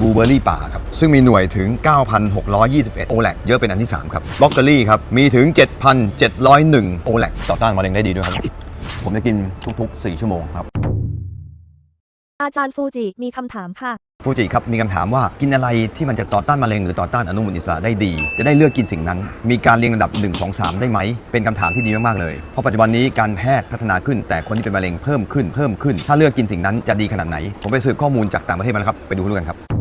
บลูเบอร์รี่ป่าครับ ซึ่งมีหน่วยถึง 9,621 โอแลกเยอะเป็นอันที่ 3 ครับบล็อกเกอรี่ครับ มีถึง 7,701 โอแลกต่อต้านมะเร็งได้ดีด้วยครับ ผมจะกินทุก ๆ 4 ชั่วโมงครับ อาจารย์ฟูจิมีคำถามค่ะ ฟูจิครับ มีคำถามว่ากินอะไรที่มันจะต่อต้านมะเร็งหรือต่อต้านอนุมูลอิสระได้ดี จะได้เลือกกินสิ่งนั้น มีการเรียงลำดับ 1 2 3 ได้ไหม เป็นคำถามที่ดีมาก ๆ เลย เพราะปัจจุบันนี้การแพทย์พัฒนาขึ้น แต่คนที่เป็นมะเร็งเพิ่มขึ้นเพิ่มขึ้น ถ้าเลือกกินสิ่งนั้นจะดีขนาดไหน ผมไปสืบข้อมูลจากต่างประเทศมาแล้วครับ ไปดูด้วยกันครับ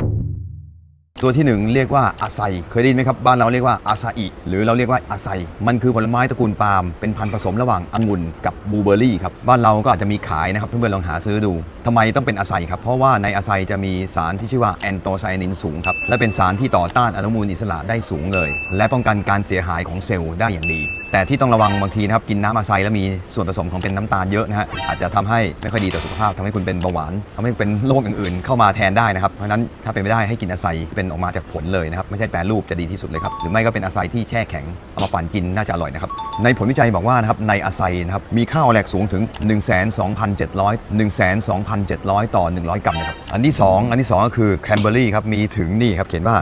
ตัวที่หนึ่งเรียกว่าอาไซเคยได้ยินไหมครับบ้านเราเรียกว่าอาซาอิหรือเราเรียกว่าอาไซมันคือผลไม้ตระกูลปาล์มเป็นพันธุ์ผสมระหว่างองุ่นกับบลูเบอร์รี่ครับบ้านเราก็อาจจะมีขายนะครับเพื่อนๆลองหาซื้อดูทำไมต้องเป็นอาไซครับเพราะว่าในอาไซจะมีสารที่ชื่อว่าแอนโตไซยานินสูงครับและเป็นสารที่ต่อต้านอนุมูลอิสระได้สูงเลย และป้องกันการเสียหายของเซลล์ได้อย่างดี แต่ที่ต้องระวังบางทีนะครับกินน้ำอาไซแล้วมีส่วนผสมของเป็นน้ำตาลเยอะนะฮะอาจจะทำให้ไม่ค่อยดีต่อสุขภาพทำให้คุณเป็นเบาหวานทำให้เป็นโรคอื่นๆ เข้ามาแทนได้นะครับเพราะนั้นถ้าเป็นไม่ได้ให้กินอาไซเป็นออกมาจากผลเลยนะครับไม่ใช่แปรรูปจะดีที่สุดเลยครับหรือไม่ก็เป็นอาไซที่แช่แข็งเอามาปั่นกินน่าจะอร่อยนะครับในผลวิจัยบอกว่านะครับในอาไซนะครับมีค่าออแลกสูงถึง 12,700 12,700 ต่อ 100 กรัมนะครับอันที่ 2 อันที่ 2 ก็คือแคนเบอรี่ครับมีถึงนี่ครับเขียนว่า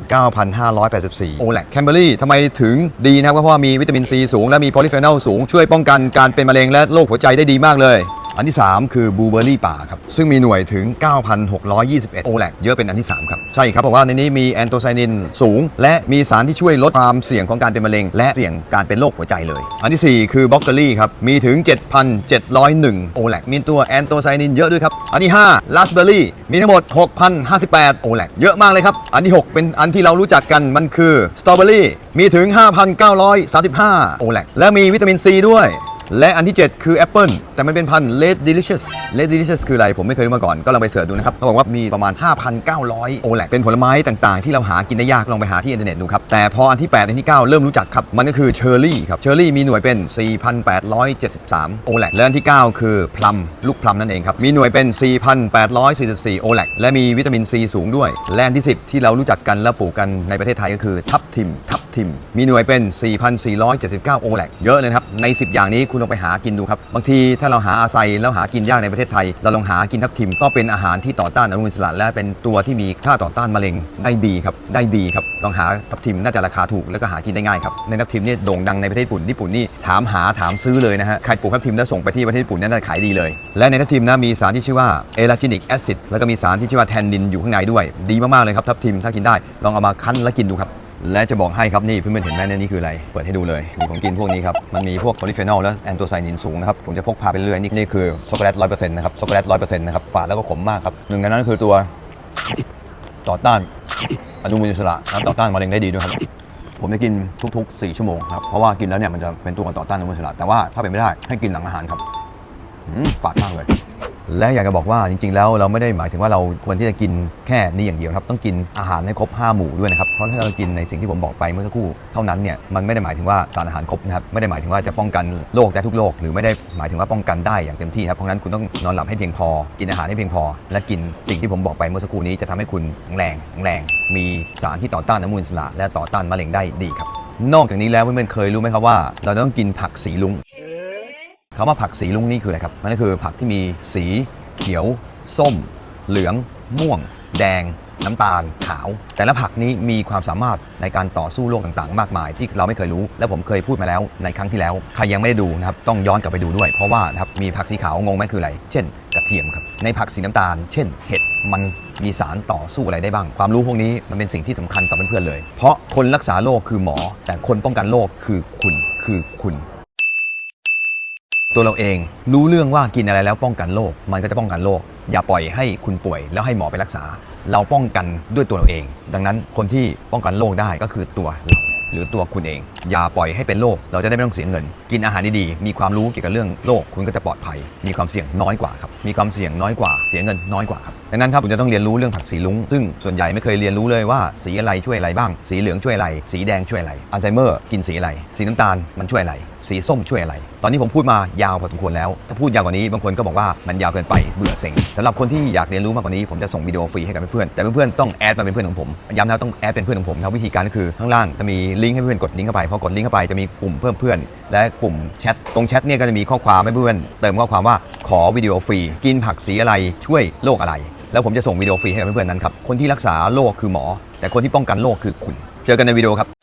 9,584 โอแลกแคนเบอรี่ทำไมถึงดีนะครับก็เพราะว่ามีวิตามินซีสูงและมีโพลีเฟนอลสูงช่วยป้องกันการเป็นมะเร็งและโรคหัวใจได้ดีมากเลย อันที่ 3 คือบลูเบอร์รี่ป่าครับ ซึ่งมีหน่วยถึง 9,621 โอแลกเยอะเป็นอันที่ 3 ครับ ใช่ครับเพราะว่าในนี้มีแอนโตไซนินสูง และมีสารที่ช่วยลดความเสี่ยงของการเป็นมะเร็ง และเสี่ยงการเป็นโรคหัวใจเลย อันที่ 4 คือบล็อกเกอรี่ครับ มีถึง 7,701 โอแลกมีตัวแอนโตไซนินเยอะด้วยครับ อันที่5ลาสเบอร์รี่มีทั้งหมด 6,058 โอแลกเยอะมากเลยครับ อันที่ 6 เป็นอันที่เรารู้จักกันมันคือสตรอเบอรี่มีถึง 5,935 โอแลกและมีวิตามินซีด้วย และอันที่ 7 คือแอปเปิลแต่มันเป็นพันธุ์ Red Delicious Red Delicious คืออะไร ผมไม่เคยรู้มาก่อน ก็ลองไปเสิร์ชดูนะครับเขาบอกว่ามีประมาณ 5,900 โอแลกเป็นผลไม้ต่างๆ ที่เราหากินได้ยาก ลองไปหาที่อินเทอร์เน็ตดูครับ แต่พออันที่ 8 อันที่ 9 เริ่มรู้จักครับ มันก็คือเชอร์รี่ครับ เชอร์รี่มีหน่วยเป็น 4,873 โอแลกและอันที่ 9 คือพลัมลูกพลัมนั่นเองครับ มีหน่วยเป็น 4,844 โอแลกและมีวิตามินซีสูงด้วย และอันที่ 10 ที่เรารู้จักกันและปลูกกันในประเทศไทยก็คือทับทิมทับ ทิม มีหน่วยเป็น 4,479 โอแลกเยอะเลยครับ ใน 10 อย่างนี้คุณลองไปหากินดูครับ บางทีถ้าเราหาอาไซแล้วหากินยากในประเทศไทย เราลองหากินทับทิม ก็เป็นอาหารที่ต่อต้านอนุมูลอิสระและเป็นตัวที่มีค่าต่อต้านมะเร็งได้ดีครับ ได้ดีครับ ลองหาทับทิมน่าจะราคาถูกแล้วก็หากินได้ง่ายครับ ในทับทิมเนี่ยโด่งดังในประเทศญี่ปุ่น ญี่ปุ่นนี่ถามหาถามซื้อเลยนะฮะ ใครปลูกทับทิมแล้วส่งไปที่ประเทศญี่ปุ่นเนี่ยน่าจะขายดีเลย และในทับทิมนะมีสารที่ชื่อว่าเอลาจินิกแอซิดแล้วก็มีสารที่ชื่อว่าแทนนินอยู่ข้างในด้วย ดีมากๆเลยครับทับทิมถ้ากินได้ลองเอามาคั้นแล้วกินดูครับ และจะบอกให้ครับนี่เพื่อนๆเห็นไหมเนี่ยนี่คืออะไร เปิดให้ดูเลยนี่ผมกินพวกนี้ครับ มันมีพวกโพลีเฟนอลและแอนโตไซนินสูงนะครับ ผมจะพกพาไปเรื่อยๆนี่นี่คือช็อกโกแลตร้อยเปอร์เซ็นต์นะครับช็อกโกแลตร้อยเปอร์เซ็นต์นะครับฝาดแล้วก็ขมมากครับหนึ่งในนั้นคือตัวต่อต้านอนุมูลอิสระและต่อต้านมะเร็งได้ดีด้วยครับผมจะกินทุก ๆ 4 ชั่วโมงครับ เพราะว่ากินแล้วเนี่ยมันจะเป็นตัวต่อต้านอนุมูลอิสระแต่ว่าถ้าเป็นไม่ได้ให้กินหลังอาหารครับฝาดมากเลย และอยากจะบอกว่าจริงๆ แล้วเราไม่ได้หมายถึงว่าเราควรที่จะกินแค่นี้อย่างเดียวครับ ต้องกินอาหารให้ครบ 5 หมู่ด้วยนะครับ เพราะถ้าเรากินในสิ่งที่ผมบอกไปเมื่อสักครู่เท่านั้นเนี่ยมันไม่ได้หมายถึงว่าสารอาหารครบนะครับไม่ได้หมายถึงว่าจะป้องกันโรคได้ทุกโรคหรือไม่ได้หมายถึงว่าป้องกันได้อย่างเต็มที่ครับเพราะฉะนั้นคุณต้องนอนหลับให้เพียงพอ กินอาหารให้เพียงพอ และกินสิ่งที่ผมบอกไปเมื่อสักครู่นี้จะทำให้คุณแรงแข็งแรง มีสารที่ต่อต้านอนุมูลอิสระและต่อต้านมะเร็งได้ดีครับ นอกจากนี้แล้วเพื่อนๆเคยรู้ไหมครับว่า เราต้องกินผักสีลุง คำว่าผักสีลุงนี่คืออะไรครับมันก็คือผักที่มีสีเขียว ส้ม เหลือง ม่วง แดง น้ำตาล ขาว แต่ละผักนี้มีความสามารถในการต่อสู้โรคต่างๆ มากมาย ที่เราไม่เคยรู้ และผมเคยพูดมาแล้วในครั้งที่แล้วใครยังไม่ได้ดูนะครับต้องย้อนกลับไปดูด้วย เพราะว่านะครับมีผักสีขาวงงไหมคืออะไร เช่น กระเทียมครับในผักสีน้ำตาล เช่น เห็ดมันมีสารต่อสู้อะไรได้บ้าง ความรู้พวกนี้มันเป็นสิ่งที่สำคัญต่อเพื่อนๆเลย เพราะคนรักษาโรคคือหมอ แต่คนป้องกันโรคคือคุณคือคุณ ตัวเราเองรู้เรื่องว่ากินอะไรแล้วป้องกันโรคมันก็จะป้องกันโรคอย่าปล่อยให้คุณป่วยแล้วให้หมอไปรักษา เราป้องกันด้วยตัวเราเอง ดังนั้นคนที่ป้องกันโรคได้ก็คือตัวเราหรือตัวคุณเอง อย่าปล่อยให้เป็นโรคเราจะได้ไม่ต้องเสียเงิน กินอาหารดีๆมีความรู้เกี่ยวกับเรื่องโรคคุณก็จะปลอดภัย มีความเสี่ยงน้อยกว่าครับมีความเสี่ยงน้อยกว่าเสียเงินน้อยกว่าครับดังนั้นครับคุณจะต้องเรียนรู้เรื่องผักสีลุ้ง ซึ่งส่วนใหญ่ไม่เคยเรียนรู้เลยว่าสีอะไรช่วยอะไรบ้าง สีเหลืองช่วยอะไร สีแดงช่วยอะไรอัลไซเมอร์กินสีอะไร สีน้ำตาลมันช่วยอะไร สีส้มช่วยอะไร ตอนนี้ผมพูดมายาวพอสมควรแล้ว ถ้าพูดยาวกว่านี้บางคนก็บอกว่ามันยาวเกินไปเบื่อเซ็งสำหรับคนที่อยากเรียนรู้มากกว่านี้ผมจะส่งวิดีโอฟรีให้กับเพื่อนๆแต่เพื่อนๆต้องแอดมาเป็นเพื่อนของผมย้ำนะต้องแอดเป็นเพื่อนของผมนะวิธีการก็คือข้างล่างจะมีลิงก์ให้เพื่อนกดลิงก์เข้าไปพอกดลิงก์เข้าไปจะมีกลุ่มเพิ่มเพื่อนและกลุ่มแชทตรงแชทเนี่ยก็จะมีข้อความให้เพื่อนเติมข้อความว่าขอวิดีโอฟรีกินผักสีอะไรช่วยโรคอะไร แล้วผมจะส่งวิดีโอฟรีให้กับเพื่อนๆนั้นครับคนที่รักษาโรคคือหมอ แต่คนที่ป้องกันโรคคือคุณ เจอกันในวิดีโอครับ